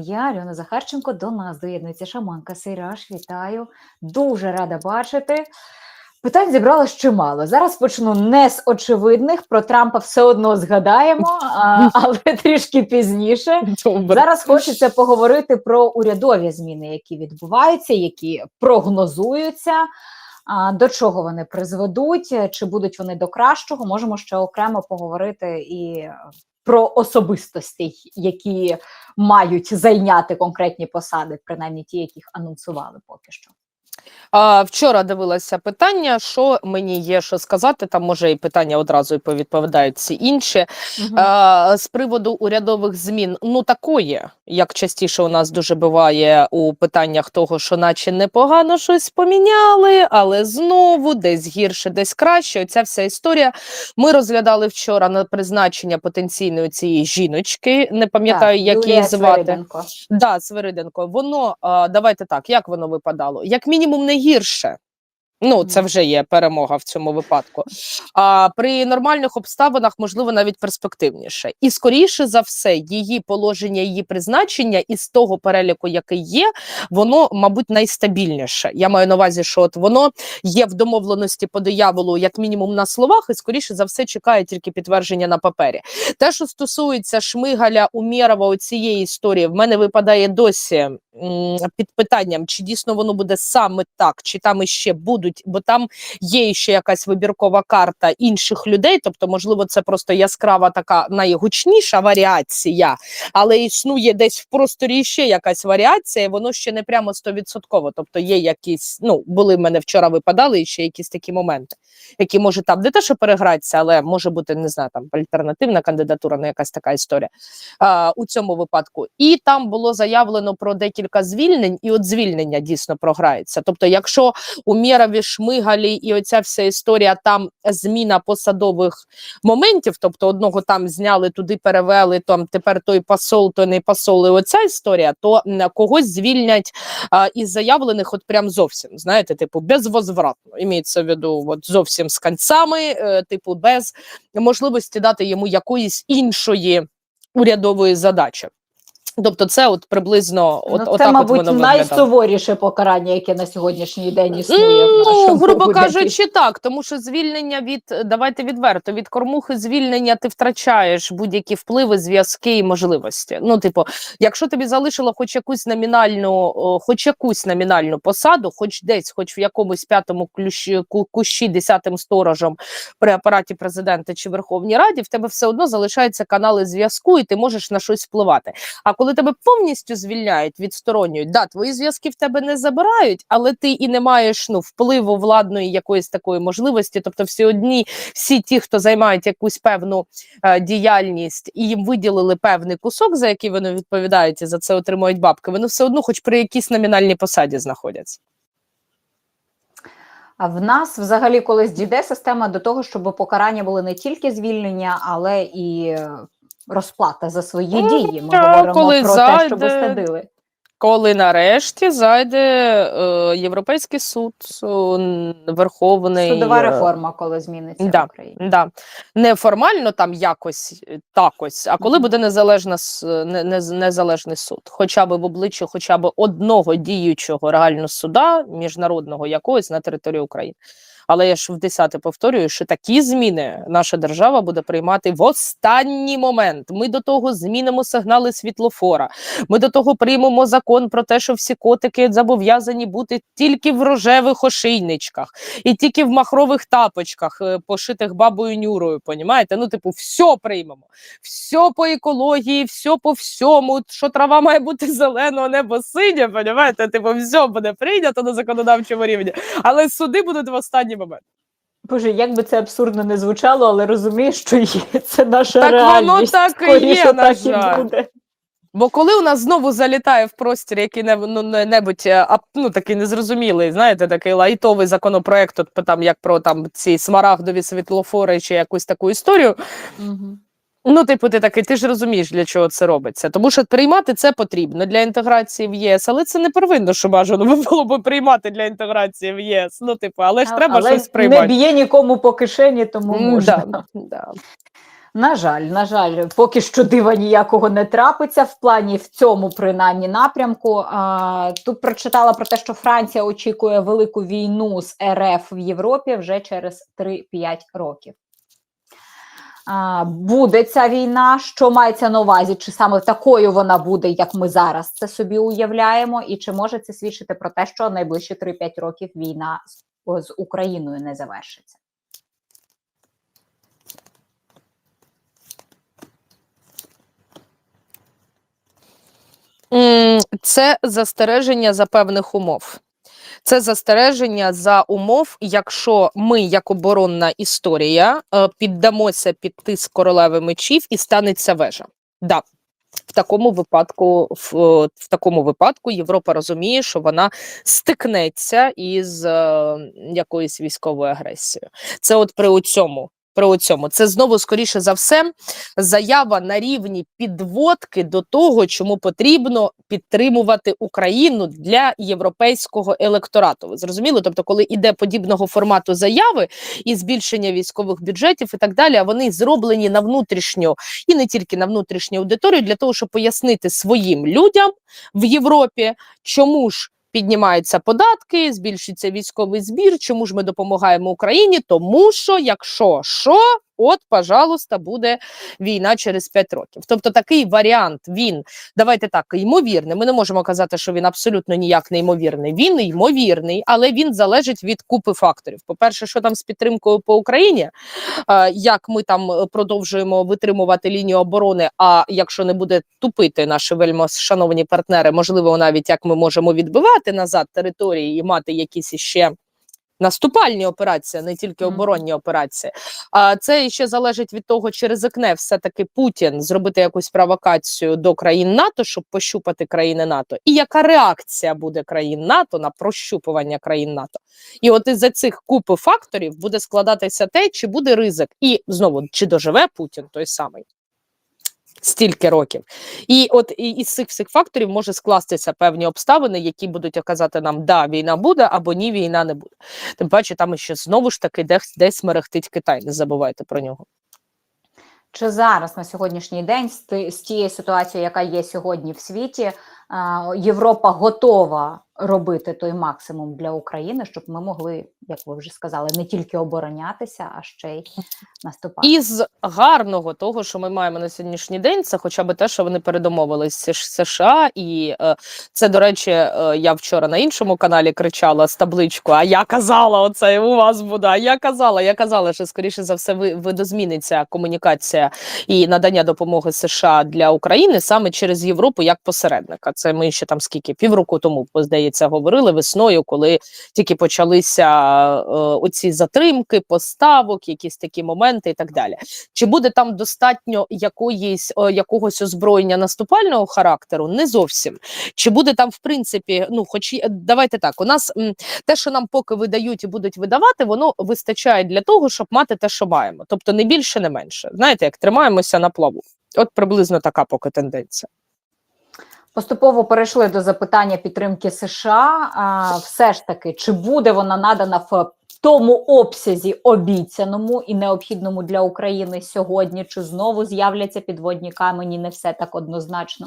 Я Альона Захарченко. До нас доєднується шаманка Сейраш. Вітаю. Дуже рада бачити. Питань зібралось чимало. Зараз почну не з очевидних. Про Трампа все одно згадаємо, але трішки пізніше. Добре. Зараз хочеться поговорити про урядові зміни, які відбуваються, які прогнозуються. До чого вони призведуть? Чи будуть вони до кращого? Можемо ще окремо поговорити і про особистості, які мають зайняти конкретні посади, принаймні ті, яких анонсували поки що. А, вчора дивилася питання, що мені є що сказати. Там може і питання одразу і повідповідають всі інші. А, з приводу урядових змін, ну такої, як частіше у нас дуже буває у питаннях того, що наче непогано щось поміняли, але знову десь гірше, десь краще. Оця вся історія. Ми розглядали вчора на призначення потенційної цієї жіночки. Не пам'ятаю, як її звати. Свириденко. Да, Свириденко, воно а, давайте так, як воно випадало? Як мінімум не гірше. Ну, це вже є перемога в цьому випадку. А при нормальних обставинах, можливо, навіть перспективніше. І скоріше за все, її положення, її призначення із того переліку, який є, воно, мабуть, найстабільніше. Я маю на увазі, що от воно є в домовленості по дияволу, як мінімум на словах, і скоріше за все чекає тільки підтвердження на папері. Те, що стосується Шмигаля Умєрова, цієї історії, в мене випадає досі під питанням, чи дійсно воно буде саме так, чи там іще будуть, бо там є ще якась вибіркова карта інших людей. Тобто, можливо, це просто яскрава така найгучніша варіація, але існує десь в просторі ще якась варіація, воно ще не прямо стовідсотково. Тобто є якісь, ну були в мене вчора випадали ще якісь такі моменти, які може там не те, що перегратися, але може бути не знаю, там альтернативна кандидатура, не якась така історія а, у цьому випадку. І там було заявлено про декілька звільнень, і от звільнення дійсно програється. Тобто, якщо у Мєрові, Шмигалі і оця вся історія, там зміна посадових моментів, тобто одного там зняли, туди перевели, там тепер той посол, то не посол, і оця історія, то когось звільнять а, із заявлених, от прям зовсім, знаєте, типу, безвозвратно. Імеється в виду, от зовсім з кінцями, е, типу, без можливості дати йому якоїсь іншої урядової задачі. Тобто, це от приблизно от, ну, це, от мабуть, воно виглядало. найсуворіше покарання, яке на сьогоднішній день існує. в Ну, грубо уряді. кажучи, так, тому що звільнення від давайте відверто від кормухи звільнення ти втрачаєш будь-які впливи, зв'язки і можливості. Ну, типу, якщо тобі залишило хоч якусь номінальну, хоч якусь номінальну посаду, хоч десь, хоч в якомусь п'ятому ключі ку- кущі, десятим сторожем при апараті президента чи Верховній Раді, в тебе все одно залишаються канали зв'язку, і ти можеш на щось впливати. А коли тебе повністю звільняють, відсторонюють, да, твої зв'язки в тебе не забирають, але ти і не маєш ну впливу владної якоїсь такої можливості. Тобто, всі одні, всі ті, хто займають якусь певну е, діяльність, і їм виділили певний кусок, за який вони відповідають і за це отримують бабки. Вони все одно, хоч при якійсь номінальній посаді, знаходяться. А в нас взагалі колись дійде система до того, щоб покарання були не тільки звільнення, але і розплата за свої Ну, дії. Ми так, говоримо коли про те, щоб зайде- садили. Коли нарешті зайде е, Європейський суд, е, Верховний Судова е, реформа, коли зміниться да. в Україні. Да. Не формально там якось е, такось, а коли буде незалежна не, не, незалежний суд, хоча б в обличчі хоча б одного діючого реально суда міжнародного якогось на території України. Але я ж в десяте повторюю, що такі зміни наша держава буде приймати в останній момент. Ми до того змінимо сигнали світлофора. Ми до того приймемо закон про те, що всі котики зобов'язані бути тільки в рожевих ошейничках і тільки в махрових тапочках, е, пошитих бабою Нюрою. Понімаєте? Ну, типу, все приймемо. Все по екології, все по всьому. Що трава має бути зеленого, небо синє, понімаєте? Типу, все буде прийнято на законодавчому рівні, але суди будуть в останній момент. Боже, як би це абсурдно не звучало, але розумієш, що є це наша Так воно реальність. так і є, на так і жаль. буде. Бо коли у нас знову залітає в простір який не, ну, не- небудь е, ну, такий незрозумілий, знаєте, такий лайтовий законопроект, от, там, як про там, ці смарагдові світлофори чи якусь таку історію, Мгм. Ну, типу, ти такий, ти ж розумієш, для чого це робиться. Тому що приймати це потрібно для інтеграції в ЄС, але це не первинно, що бажано би було б приймати для інтеграції в ЄС. Ну, типу, але ж треба але щось не б'є нікому по кишені, тому можна. Да, да. На жаль, на жаль, поки що дива ніякого не трапиться в плані в цьому принаймні напрямку. А, тут прочитала про те, що Франція очікує велику війну з РФ в Європі вже через 3-5 років. Буде ця війна, що мається на увазі? Чи саме такою вона буде, як ми зараз це собі уявляємо, і чи може це свідчити про те, що найближчі 3-5 років війна з Україною не завершиться? Це застереження за певних умов. Це застереження за умов, якщо ми, як оборонна історія, е, піддамося під тиск королеви мечів і станеться вежа. Да. В такому випадку, в, е, в такому випадку Європа розуміє, що вона стикнеться із е, якоюсь військовою агресією. Це от при цьому. При цьому це знову скоріше за все заява на рівні підводки до того, чому потрібно підтримувати Україну для європейського електорату. Ви зрозуміли? Тобто, коли іде подібного формату заяви і збільшення військових бюджетів і так далі, а вони зроблені на внутрішню і не тільки на внутрішню аудиторію, для того, щоб пояснити своїм людям в Європі, чому ж. Піднімаються податки, збільшується військовий збір. Чому ж ми допомагаємо Україні? Тому що, якщо що, от, пожалуйста, буде війна через 5 років. Тобто такий варіант він давайте так, ймовірний. Ми не можемо казати, що він абсолютно ніяк не ймовірний. Він ймовірний, але він залежить від купи факторів. По-перше, що там з підтримкою по Україні, як ми там продовжуємо витримувати лінію оборони. А якщо не буде тупити наші вельмо шановні партнери, можливо, навіть як ми можемо відбивати назад території і мати якісь іще. Наступальні операції, не тільки оборонні операції. А це ще залежить від того, чи ризикне все-таки Путін зробити якусь провокацію до країн НАТО, щоб пощупати країни НАТО, і яка реакція буде країн НАТО на прощупування країн НАТО. І от із-за цих купи факторів буде складатися те, чи буде ризик, і знову чи доживе Путін той самий. Стільки років, і от із цих всіх факторів може скластися певні обставини, які будуть оказати нам, да, війна буде або ні, війна не буде. Тим паче, там ще знову ж таки десь, десь мерехтить Китай. Не забувайте про нього. Чи зараз на сьогоднішній день з, тією ситуацією, яка є сьогодні в світі, Європа готова робити той максимум для України, щоб ми могли, як ви вже сказали, не тільки оборонятися, а ще й наступати? Із гарного того, що ми маємо на сьогоднішній день, це хоча б те, що вони передомовились США, і е, це, до речі, е, я вчора на іншому каналі кричала з табличку. А я казала, оце у вас буде. А я казала, я казала, що скоріше за все ви- видозміниться комунікація і надання допомоги США для України саме через Європу як посередника. Це ми ще там скільки півроку тому здається говорили весною, коли тільки почалися е, оці затримки, поставок, якісь такі моменти і так далі. Чи буде там достатньо якоїсь е, якогось озброєння наступального характеру? Не зовсім. Чи буде там, в принципі, ну, хоч давайте так, у нас м, те, що нам поки видають і будуть видавати, воно вистачає для того, щоб мати те, що маємо. Тобто не більше, не менше. Знаєте, як тримаємося на плаву. От приблизно така поки тенденція. Поступово перейшли до запитання підтримки США. А, все ж таки, чи буде вона надана в тому обсязі обіцяному і необхідному для України сьогодні? Чи знову з'являться підводні камені? Не все так однозначно.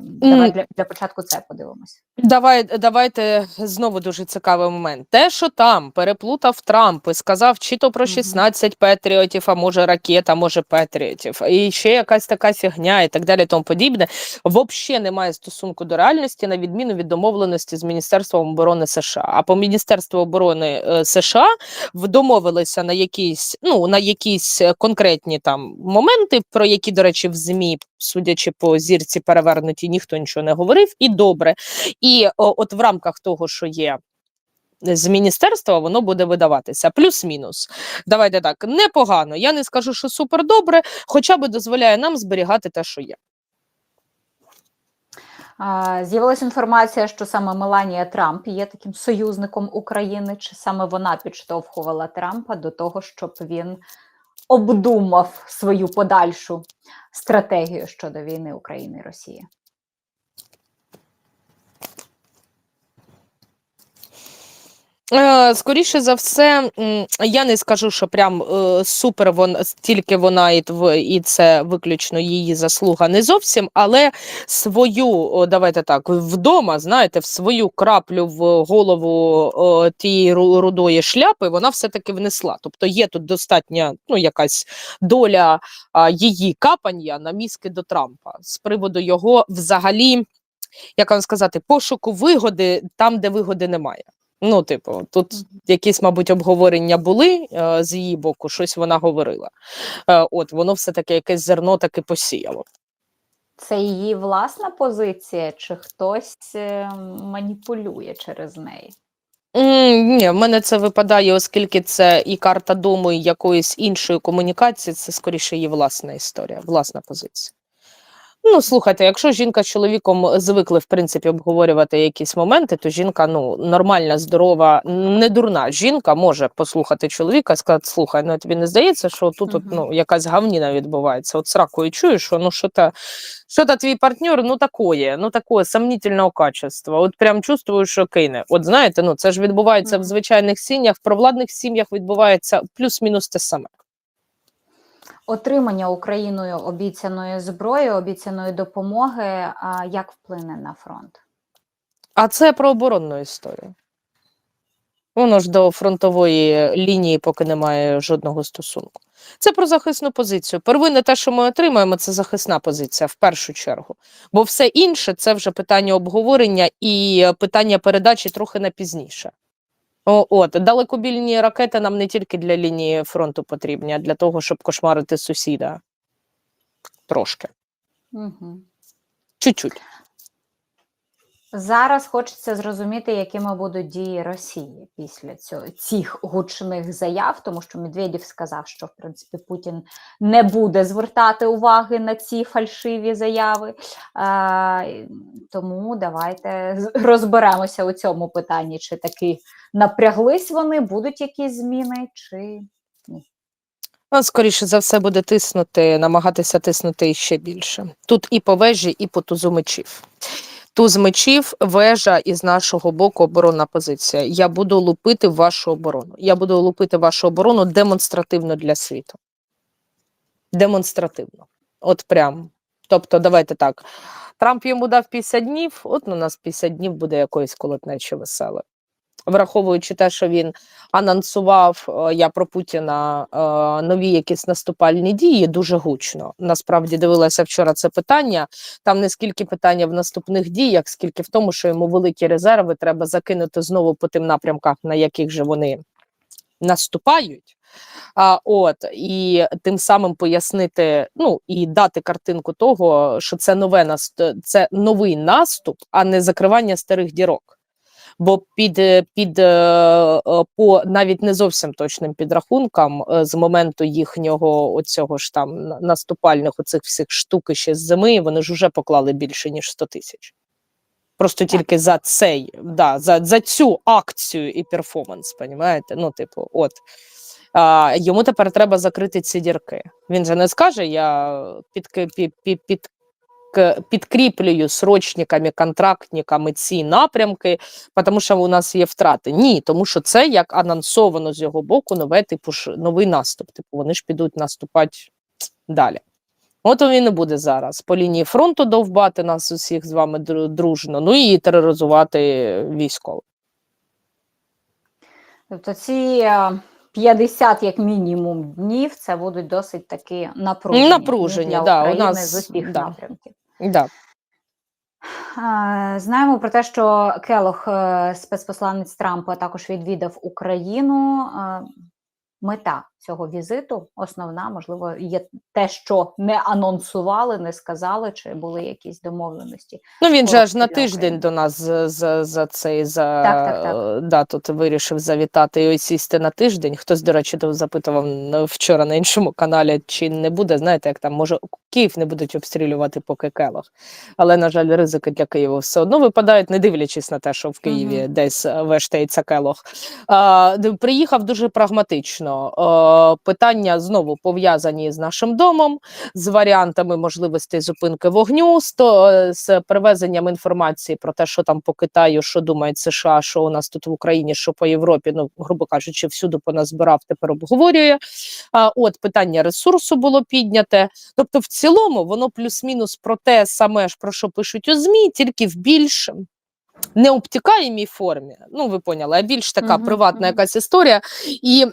Давай для, для початку це подивимося. Давай, давайте знову дуже цікавий момент. Те, що там переплутав Трамп і сказав, чи то про Мгм. 16 патріотів, а може ракет, а може патріотів, і ще якась така фігня, і так далі, тому подібне, взагалі не має стосунку до реальності, на відміну від домовленості з Міністерством оборони США. А по Міністерству оборони е, США домовилися на якісь, ну на якісь е, конкретні там моменти, про які, до речі, в ЗМІ, судячи по зірці перевернуті, ніхто нічого не говорив, і добре. І о, от в рамках того, що є з міністерства, воно буде видаватися. Плюс-мінус. Давайте так, непогано. Я не скажу, що супер добре, хоча би дозволяє нам зберігати те, що є. З'явилася інформація, що саме Меланія Трамп є таким союзником України, чи саме вона підштовхувала Трампа до того, щоб він обдумав свою подальшу стратегію щодо війни України і Росії. Скоріше за все, я не скажу, що прям е, супер вон тільки вона і, і це виключно її заслуга не зовсім, але свою, давайте так, вдома, знаєте, в свою краплю в голову тієї рудої шляпи вона все-таки внесла. Тобто є тут достатня ну, якась доля її капання на мізки до Трампа з приводу його взагалі, як вам сказати, пошуку вигоди там, де вигоди немає. Ну, типу, тут якісь, мабуть, обговорення були е, з її боку, щось вона говорила. Е, от воно все таки якесь зерно таки посіяло. Це її власна позиція, чи хтось е, маніпулює через неї? М, Ні, в мене це випадає, оскільки це і карта дому, і якоїсь іншої комунікації, це скоріше її власна історія, власна позиція. Ну, слухайте, якщо жінка з чоловіком звикли, в принципі, обговорювати якісь моменти, то жінка ну, нормальна, здорова, не дурна жінка може послухати чоловіка і сказати: слухай, ну тобі не здається, що тут от, ну, якась гавніна відбувається. От сракою чуєш, що ну що та, що та твій партнер, ну такое, ну такое сомнительного качества. От прям чувствую, що кине. От знаєте, ну це ж відбувається в звичайних сім'ях, в провладних сім'ях відбувається плюс-мінус те саме. Отримання Україною обіцяної зброї, обіцяної допомоги, як вплине на фронт? А це про оборонну історію. Воно ж до фронтової лінії поки немає жодного стосунку. Це про захисну позицію. Первинне те, що ми отримаємо, це захисна позиція в першу чергу. Бо все інше це вже питання обговорення і е, питання передачі трохи на пізніше. О, от далекобільні ракети нам не тільки для лінії фронту потрібні, а для того, щоб кошмарити сусіда. Трошки. Угу. Чуть-чуть. Зараз хочеться зрозуміти, якими будуть дії Росії після цього цих гучних заяв, тому що Медведєв сказав, що в принципі Путін не буде звертати уваги на ці фальшиві заяви. А, тому давайте розберемося у цьому питанні, чи таки напряглись вони, будуть якісь зміни, чи А, скоріше за все буде тиснути, намагатися тиснути іще більше. Тут і по вежі, і по тузу мечів. Туз мечів, вежа і з нашого боку оборонна позиція. Я буду лупити вашу оборону. Я буду лупити вашу оборону демонстративно для світу. Демонстративно. От прям. Тобто, давайте так. Трамп йому дав 50 днів, от у нас 50 днів буде якоїсь колотнечі веселе. Враховуючи те, що він анонсував е, я про Путіна е, нові якісь наступальні дії дуже гучно. Насправді дивилася вчора це питання. Там не скільки питання в наступних діях, скільки в тому, що йому великі резерви треба закинути знову по тим напрямках, на яких же вони наступають. А, от і тим самим пояснити, ну і дати картинку того, що це нове це новий наступ, а не закривання старих дірок. Бо під, е, під е, е, по навіть не зовсім точним підрахункам, з моменту їхнього оцього ж там наступальних оцих всіх штук ще з зими, вони ж вже поклали більше ніж 100 тисяч. Просто тільки за цей, да, за, за цю акцію і перформанс, понімаєте? Ну, типу, от. А, йому тепер треба закрити ці дірки. Він же не скаже, я під, під, під, під, підкріплюю срочниками, контрактниками ці напрямки, тому що у нас є втрати. Ні, тому що це як анонсовано з його боку нове, типу новий наступ. Типу, вони ж підуть наступати далі. От він і буде зараз по лінії фронту довбати нас усіх з вами дружно, ну і тероризувати військових. тобто ці е, 50 як мінімум днів це будуть досить таки напружені, Напружені, для да, у нас, з усіх да. напрямків. Да. Знаємо про те, що Келох, е, спецпосланець Трампа, також відвідав Україну. Е, Мета цього візиту, основна, можливо, є те, що не анонсували, не сказали, чи були якісь домовленості. Ну він же аж на тиждень до нас за, за, за цей за Так, так, так. е, да, тут вирішив завітати і ось сісти на тиждень. Хтось, до речі, запитував вчора на іншому каналі, чи не буде, знаєте, як там може Київ не будуть обстрілювати поки Келох. Але, на жаль, ризики для Києва все одно випадають, не дивлячись на те, що в Києві Мгм. десь е, вештається Келох. А, приїхав дуже прагматично. Питання знову пов'язані з нашим домом, з варіантами можливостей зупинки вогню, з, то, е, з привезенням інформації про те, що там по Китаю, що думають США, що у нас тут в Україні, що по Європі, ну грубо кажучи, всюди поназбирав, тепер обговорює. А, от питання ресурсу було підняте. Тобто, в цілому, воно плюс-мінус про те саме ж про що пишуть у ЗМІ, тільки в більш не обтікаємій формі. Ну, ви поняли, а більш така приватна якась історія. І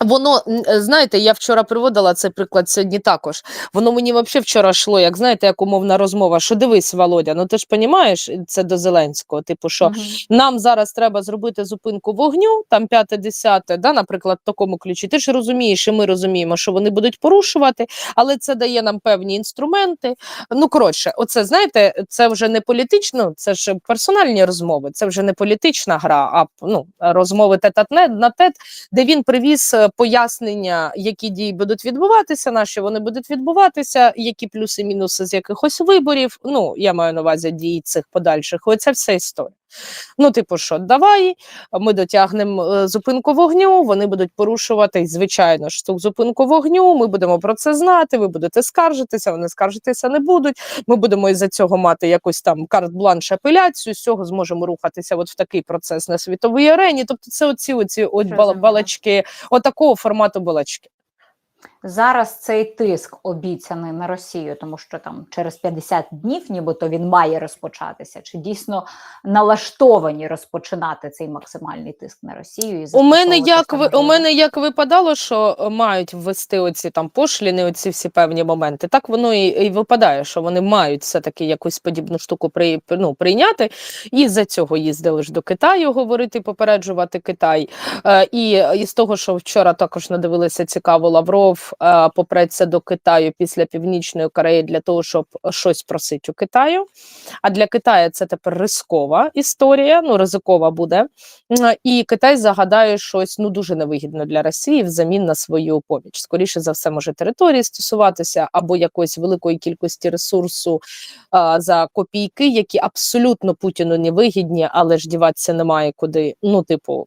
Воно е, знаєте, я вчора приводила цей приклад сьогодні також. Воно мені взагалі вчора йшло, як знаєте, як умовна розмова. Що дивись, Володя, ну ти ж розумієш, це до Зеленського. Типу, що Мгм. нам зараз треба зробити зупинку вогню, там п'яте, десяте, да, наприклад, в такому ключі. Ти ж розумієш, і ми розуміємо, що вони будуть порушувати, але це дає нам певні інструменти. Ну коротше, оце знаєте, це вже не політично, це ж персональні розмови, це вже не політична гра, а ну розмови тет-а-тет на тет, де він привіз е, пояснення, які дії будуть відбуватися, наші вони будуть відбуватися, які плюси, мінуси з якихось виборів. Ну я маю на увазі дії цих подальших. Оця вся історія. Ну, типу, що давай, ми дотягнемо е, зупинку вогню, вони будуть порушувати, звичайно ж, ту зупинку вогню. Ми будемо про це знати. Ви будете скаржитися, вони скаржитися не будуть. Ми будемо із-за цього мати якусь там карт-бланш апеляцію. З цього зможемо рухатися от в такий процес на світовій арені. Тобто, це оці оці от бала- балачки, отакого формату балачки. Зараз цей тиск обіцяний на Росію, тому що там через 50 днів, нібито він має розпочатися. Чи дійсно налаштовані розпочинати цей максимальний тиск на Росію? І У мене як ви у мене як випадало, що мають ввести оці там пошліни, оці всі певні моменти. Так воно і, і випадає, що вони мають все таки якусь подібну штуку при, ну, прийняти. І за цього їздили ж до Китаю говорити, попереджувати Китай. Е, і з того, що вчора також надивилися цікаво, Лавров е, попреться до Китаю після Північної Кореї для того, щоб щось просити у Китаю. А для Китаю це тепер рискова історія, ну ризикова буде. І Китай загадає щось ну дуже невигідно для Росії взамін на свою поміч. Скоріше за все, може території стосуватися або якоїсь великої кількості ресурсу а, за копійки, які абсолютно Путіну не вигідні, але ж діватися немає куди. Ну, типу,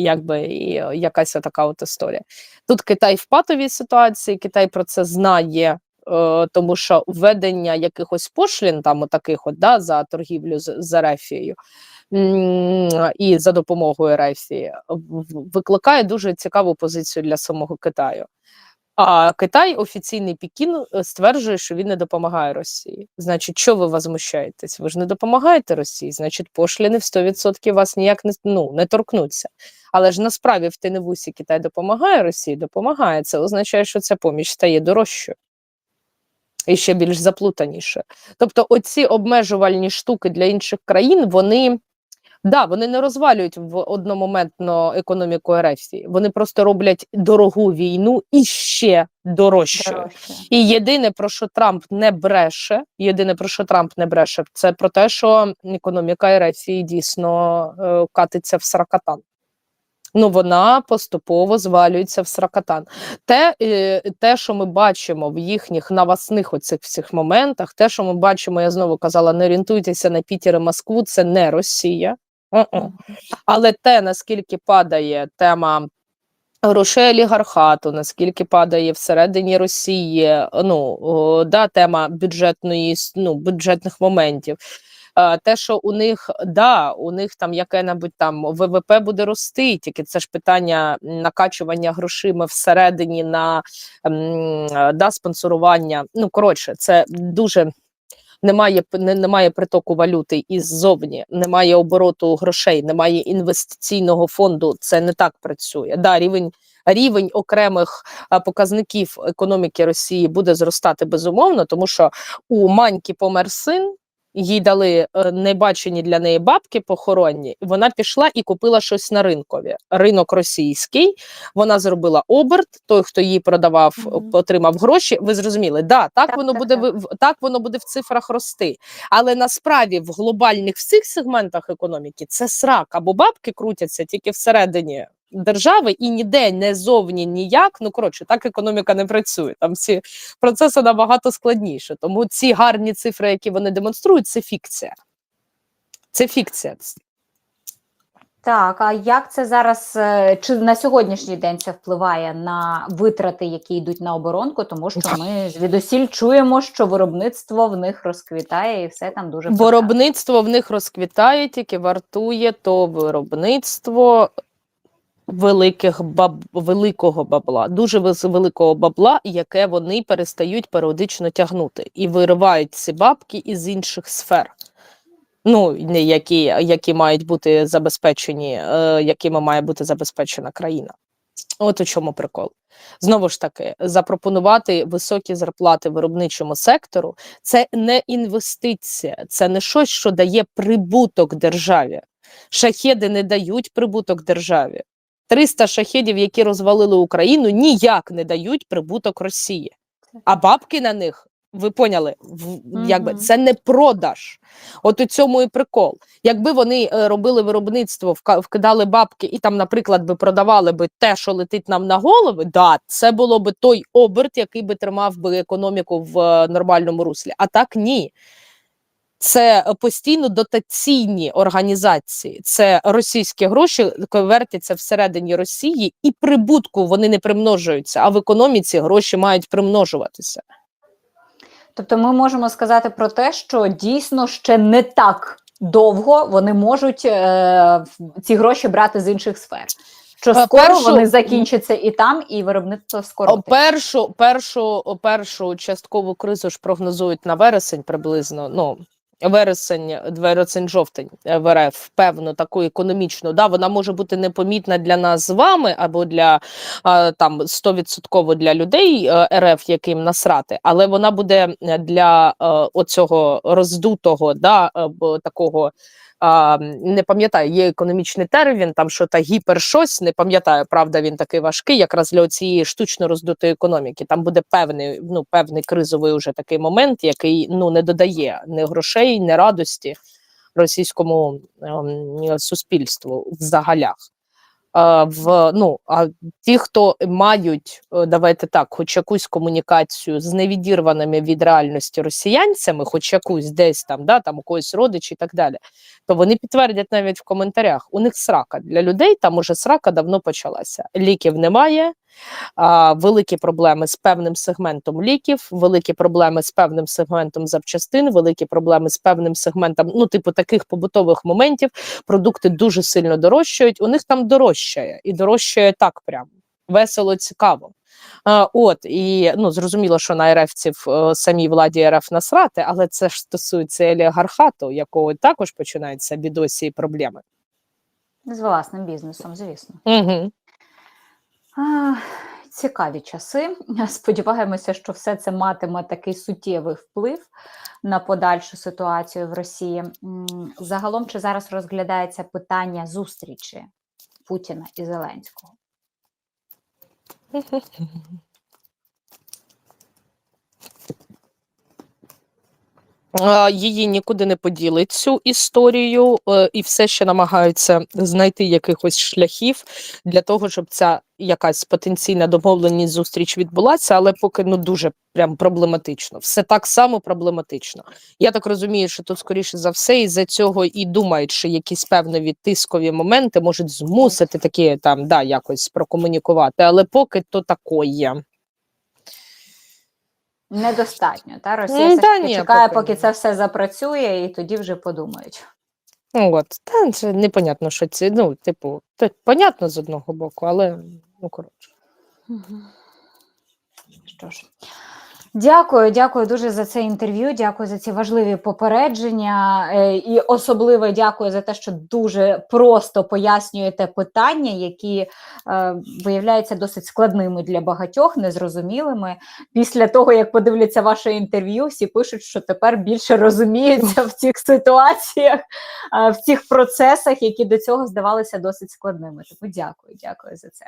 якби і е, якась така от історія. Тут Китай в патовій ситуації, Китай про це знає. е, Тому що введення якихось пошлін, там отаких от да, за торгівлю з, з Ерефією, і за допомогою Ерефії викликає дуже цікаву позицію для самого Китаю. А Китай, офіційний Пекін, е, стверджує, що він не допомагає Росії. Значить, що ви возмущаєтесь? Ви ж не допомагаєте Росії, значить, пошліни в 100% вас ніяк не, ну, не торкнуться. Але ж насправді в Теневусі Китай допомагає Росії, допомагає. Це означає, що ця поміч стає дорожчою. І ще більш заплутаніше. Тобто, оці обмежувальні штуки для інших країн, вони да, вони не розвалюють в одномоментно економіку Ерефії. Вони просто роблять дорогу війну і ще дорожчою. Дорожче. І єдине про що Трамп не бреше, єдине про що Трамп не бреше, це про те, що економіка Ерефії дійсно е, катиться в сракатан. Ну, вона поступово звалюється в сракатан. Те, е, те, що ми бачимо в їхніх навасних оцих всіх моментах, те, що ми бачимо, я знову казала, не орієнтуйтеся на Пітер і Москву, це не Росія. Е-е. Але те, наскільки падає тема грошей олігархату, наскільки падає всередині Росії, ну о, да, тема бюджетної ну, бюджетних моментів. Е, Те, що у них да, у них там яке-небудь там ВВП буде рости, тільки це ж питання накачування грошима всередині на е, да, спонсорування. Ну коротше, це дуже немає немає притоку валюти іззовні, немає обороту грошей, немає інвестиційного фонду. Це не так працює. Да, рівень. Рівень окремих показників економіки Росії буде зростати безумовно, тому що у маньки помер син, їй дали е, небачені для неї бабки похоронні. Вона пішла і купила щось на ринкові. Ринок російський. Вона зробила оберт. Той, хто їй продавав, Мгм. отримав гроші. Ви зрозуміли, да, так, Так, воно так, буде так. так воно буде в цифрах рости. Але насправді в глобальних всіх сегментах економіки це срак або бабки крутяться тільки всередині держави і ніде не зовні ніяк. Ну коротше, так економіка не працює. Там всі процеси набагато складніше. Тому ці гарні цифри, які вони демонструють, це фікція. Це фікція. Так, а як це зараз е, чи на сьогоднішній день це впливає на витрати, які йдуть на оборонку? Тому що ми звідусіль чуємо, що виробництво в них розквітає, і все там дуже. Виробництво в них розквітає, тільки вартує то виробництво великих баб, великого бабла, дуже великого бабла, яке вони перестають періодично тягнути і виривають ці бабки із інших сфер. Ну, які, які мають бути забезпечені, е, якими має бути забезпечена країна. От у чому прикол. Знову ж таки, запропонувати високі зарплати виробничому сектору це не інвестиція, це не щось, що дає прибуток державі. Шахеди не дають прибуток державі. 300 шахедів, які розвалили Україну, ніяк не дають прибуток Росії. А бабки на них, ви поняли, в, якби це не продаж. От у цьому і прикол. Якби вони е, робили виробництво, вкидали бабки і там, наприклад, би продавали би те, що летить нам на голови, да, це було би той оберт, який би тримав би економіку в е, нормальному руслі. А так ні. Це е, постійно дотаційні організації, це російські гроші вертяться всередині Росії, і прибутку вони не примножуються. А в економіці гроші мають примножуватися. Тобто, ми можемо сказати про те, що дійсно ще не так довго вони можуть е, ці гроші брати з інших сфер. Що Е, скоро першу- вони закінчаться і там, і виробництво скоро. Першу, першу, першу часткову кризу ж прогнозують на вересень приблизно. Ну вересень, вересень, жовтень е, в РФ, певно, таку економічну. Да, вона може бути непомітна для нас з вами або для там 100% для людей е, РФ, яким насрати, але вона буде для е, оцього роздутого, да, такого. А, не пам'ятаю, є економічний термін, там що та гіпер щось, не пам'ятаю, правда, він такий важкий, якраз для цієї штучно роздутої економіки. Там буде певний, ну, певний кризовий уже такий момент, який ну не додає ні грошей, ні радості російському ем, суспільству в загалях. Е, в, ну, а ті, хто мають, е, давайте так, хоч якусь комунікацію з невідірваними від реальності росіянцями, хоч якусь десь там, да, там у когось родичі і так далі, то вони підтвердять навіть в коментарях: у них срака для людей, там уже срака давно почалася. Ліків немає, а, великі проблеми з певним сегментом ліків, великі проблеми з певним сегментом запчастин, великі проблеми з певним сегментом, ну, типу, таких побутових моментів. Продукти дуже сильно дорожчають. У них там дорожчає і дорожчає так прям весело, цікаво. А, от і ну зрозуміло, що на РФців е, самій владі РФ насрати, але це ж стосується олігархату, якого також починаються бідосі і проблеми. З власним бізнесом, звісно. Угу. Цікаві часи. Сподіваємося, що все це матиме такий суттєвий вплив на подальшу ситуацію в Росії. Загалом, чи зараз розглядається питання зустрічі Путіна і Зеленського? Її нікуди не поділить цю історію, е, і все ще намагаються знайти якихось шляхів для того, щоб ця якась потенційна домовленість зустріч відбулася, але поки ну дуже прям проблематично. Все так само проблематично. Я так розумію, що тут скоріше за все, із за цього і думають, що якісь певні тискові моменти можуть змусити такі там да якось прокомунікувати, але поки то такое. Недостатньо. Та Росія М, все та таки ні, чекає, поки поки це все запрацює, і тоді вже подумають. Ну, От, та це непонятно, що це. Ну, типу, то понятно з одного боку, але ну коротше. Що ж, дякую, дякую дуже за це інтерв'ю. Дякую за ці важливі попередження. е, І особливо дякую за те, що дуже просто пояснюєте питання, які е, виявляються досить складними для багатьох, незрозумілими. Після того, як подивляться ваше інтерв'ю, всі пишуть, що тепер більше розуміються в цих ситуаціях, е, в цих процесах, які до цього здавалися досить складними. Тому дякую, дякую за це.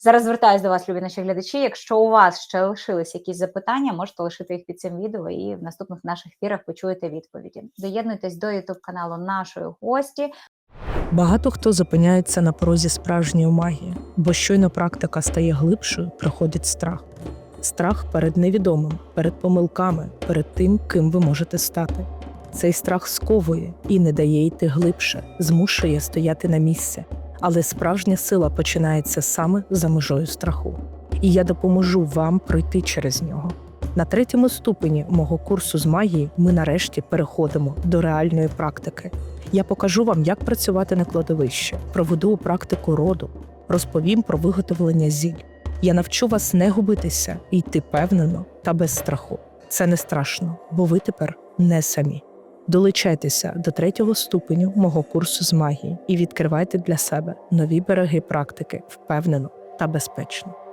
Зараз звертаюся до вас, любі наші глядачі. Якщо у вас ще лишились якісь запитання, можете лишити їх під цим відео, і в наступних наших ефірах почуєте відповіді. Доєднуйтесь до youtube каналу нашої гості. Багато хто зупиняється на порозі справжньої магії, бо щойно практика стає глибшою, приходить страх. Страх перед невідомим, перед помилками, перед тим, ким ви можете стати. Цей страх сковує і не дає йти глибше, змушує стояти на місці. Але справжня сила починається саме за межою страху. І я допоможу вам пройти через нього. На третьому ступені мого курсу з магії ми нарешті переходимо до реальної практики. Я покажу вам, як працювати на кладовищі, проведу практику роду, розповім про виготовлення зіль. Я навчу вас не губитися і йти впевнено та без страху. Це не страшно, бо ви тепер не самі. Долучайтеся до третього ступеню мого курсу з магії і відкривайте для себе нові береги практики впевнено та безпечно.